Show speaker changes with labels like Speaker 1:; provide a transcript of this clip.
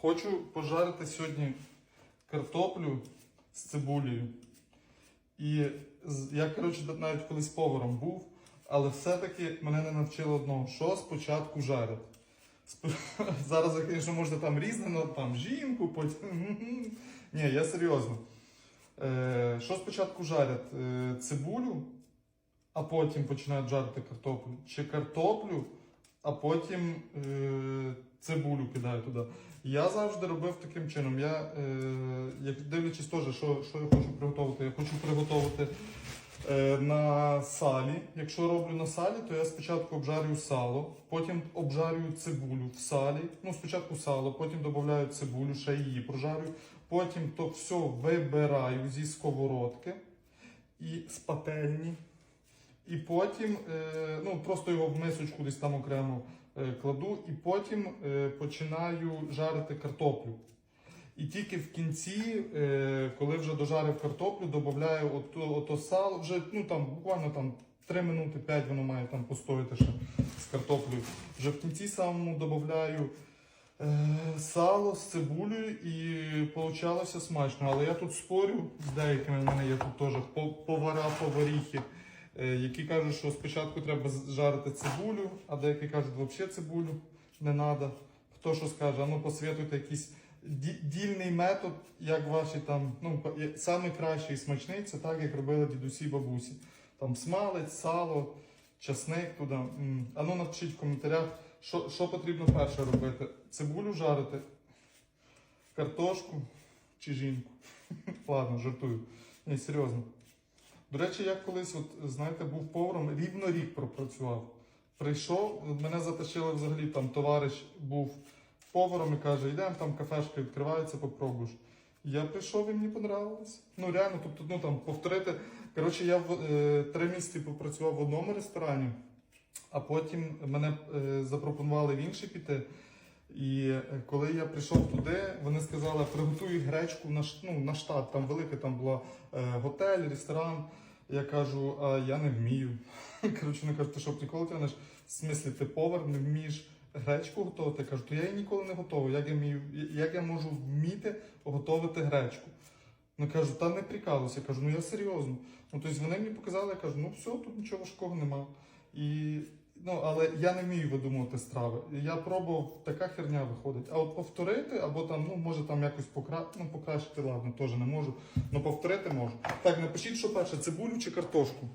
Speaker 1: Хочу пожарити сьогодні картоплю з цибулею. І я, коротше, навіть колись поваром був, але все-таки мене не навчило одного, що спочатку жарять. Сп- Зараз, звісно, можна там різне, ну там жінку, потім. Ні, я серйозно. Е, що спочатку жарять? Е, цибулю, а потім починають жарити картоплю. Чи картоплю, а потім е, цибулю кидають туди. Я завжди робив таким чином. Я, е, як дивлячись теж, що, що я хочу приготувати. Я хочу приготувати е, на салі. Якщо роблю на салі, то я спочатку обжарюю сало, потім обжарюю цибулю в салі. Ну, спочатку сало, потім додаю цибулю, ще її прожарюю. Потім то все вибираю зі сковородки і з пательні. І потім е, ну, просто його в мисочку десь там окремо е, кладу, і потім е, починаю жарити картоплю. І тільки в кінці, коли вже дожарив картоплю, додаю ото, ото сало, вже ну, там, буквально там 3 минути 5 воно має там постояти ще з картоплею. Вже в кінці самому додаю сало з цибулею і получалося смачно. Але я тут спорю з деякими, в мене є тут теж по- повара, поваріхи, які кажуть, що спочатку треба жарити цибулю, а деякі кажуть, що взагалі цибулю не треба. Хто що скаже, а ну посвятуйте якийсь дільний метод, як ваші там, ну, па- я- самий кращий і смачний, це так, як робили дідусі і бабусі. Там смалець, сало, часник туди. А ну напишіть в коментарях, що, що потрібно перше робити: цибулю жарити, картошку чи жінку. Ладно, жартую. Ні, серйозно. До речі, я колись, от, знаєте, був поваром, рівно рік пропрацював. Прийшов, мене затащили взагалі там товариш був поваром і каже, йдемо там кафешка відкривається, попробуєш. Я прийшов і мені понравилось. Ну реально, тобто, ну там повторити. Коротше, я е, три місяці попрацював в одному ресторані, а потім мене е, запропонували в інший піти. І е, коли я прийшов туди, вони сказали, приготуй гречку на, ну, на штат. Там велике там була е, готель, ресторан. Я кажу, а я не вмію. Коротше, вони кажуть, ти що прикол тянеш? В смислі, ти повар, не вмієш гречку готувати? Я кажу, то я її ніколи не готовий. Як я, вмію, як я можу вміти готувати гречку? Ну кажу, та не прикалуйся. Я кажу, ну я серйозно. Ну тобто вони мені показали, я кажу, ну все, тут нічого важкого нема. І, ну, але я не вмію видумувати страви. Я пробував, така херня виходить. А от повторити, або там, ну, може там якось покра... ну, покращити, ладно, теж не можу. Ну повторити можу. Так, напишіть, що перше, цибулю чи картошку.